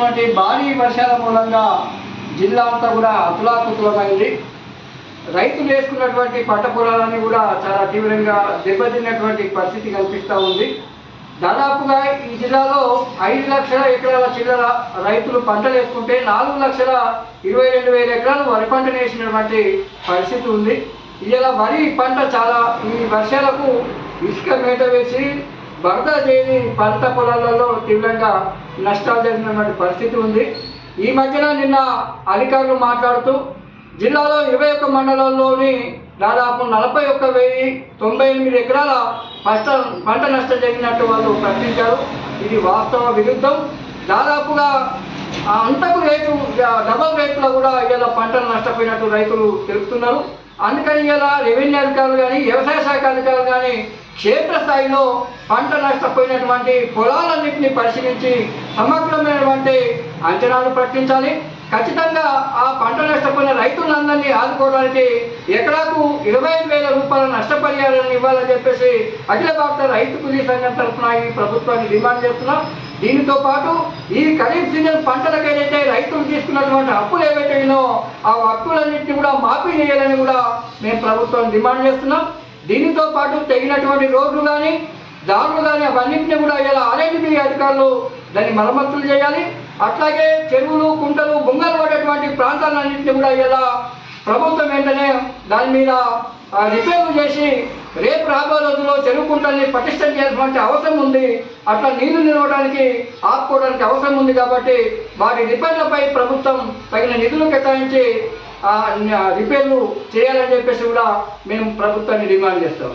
ఇటువంటి భారీ వర్షాల మూలంగా జిల్లా అంతా కూడా అతులాకుతులమైంది రైతులు వేసుకున్నటువంటి పంట పొలాలన్నీ కూడా చాలా తీవ్రంగా దెబ్బతిన్నటువంటి పరిస్థితి కనిపిస్తూ ఉంది. దాదాపుగా ఈ జిల్లాలో ఐదు లక్షల ఎకరాల చిల్లర రైతులు పంటలు వేసుకుంటే నాలుగు లక్షల ఇరవై రెండు వేల ఎకరాలు వరి పంటను వేసినటువంటి పరిస్థితి ఉంది. ఇలా వరి పంట చాలా ఈ వర్షాలకు ఇసుక మేట వేసి వరద పంట పొలాలలో తీవ్రంగా నష్టాలు జరిగినటువంటి పరిస్థితి ఉంది. ఈ మధ్యన నిన్న అధికారులు మాట్లాడుతూ జిల్లాలో ఇరవై ఒక్క మండలాల్లోని దాదాపు నలభై ఒక్క వెయ్యి తొంభై ఎనిమిది ఎకరాల పంట పంట నష్టం జరిగినట్టు వాళ్ళు ప్రకటించారు. ఇది వాస్తవ విరుద్ధం. దాదాపుగా అంతకు రేటు డబల్ రేట్లో కూడా ఇలా పంటలు నష్టపోయినట్టు రైతులు తెలుపుతున్నారు. అందుకని ఇలా రెవెన్యూ అధికారులు కానీ వ్యవసాయ శాఖ అధికారులు కానీ క్షేత్రస్థాయిలో పంట నష్టపోయినటువంటి పొలాలన్నింటినీ పరిశీలించి సమగ్రమైనటువంటి అంచనాలు ప్రకటించాలి. ఖచ్చితంగా ఆ పంట నష్టపోయిన రైతులందరినీ ఆదుకోవడానికి ఎకరాకు ఇరవై ఐదు వేల రూపాయల నష్టపరిహారాన్ని ఇవ్వాలని చెప్పేసి అఖిల భారత రైతు కూలీ సంఘం తరఫున ఈ ప్రభుత్వాన్ని డిమాండ్ చేస్తున్నాం. దీనితో పాటు ఈ ఖరీఫ్ సీజన్ పంటలకు ఏదైతే రైతులు తీసుకున్నటువంటి అప్పులు ఏవైతే ఆ అప్పులన్నింటినీ కూడా మాఫీ చేయాలని కూడా మేము ప్రభుత్వం డిమాండ్ చేస్తున్నాం. దీనితో పాటు తెగినటువంటి రోడ్లు కానీ దారులు కానీ అవన్నింటినీ కూడా ఇలా ఆర్ఎండ్బి అధికారులు దాన్ని మరమ్మతులు చేయాలి. అట్లాగే చెరువులు కుంటలు బొంగలు పడేటువంటి ప్రాంతాలన్నింటినీ కూడా ఇలా ప్రభుత్వం వెంటనే దాని మీద రిపేర్లు చేసి రేపు రాబో రోజుల్లో చెరువు కుంటల్ని పటిష్టం చేసినటువంటి అవసరం ఉంది. అట్లా నీళ్ళు నిలవడానికి ఆపుకోవడానికి అవసరం ఉంది కాబట్టి వాటి రిపేర్లపై ప్రభుత్వం తగిన నిధులు కేటాయించి రిపేర్లు చేయాలని చెప్పేసి కూడా మేము ప్రభుత్వాన్ని డిమాండ్ చేస్తాం.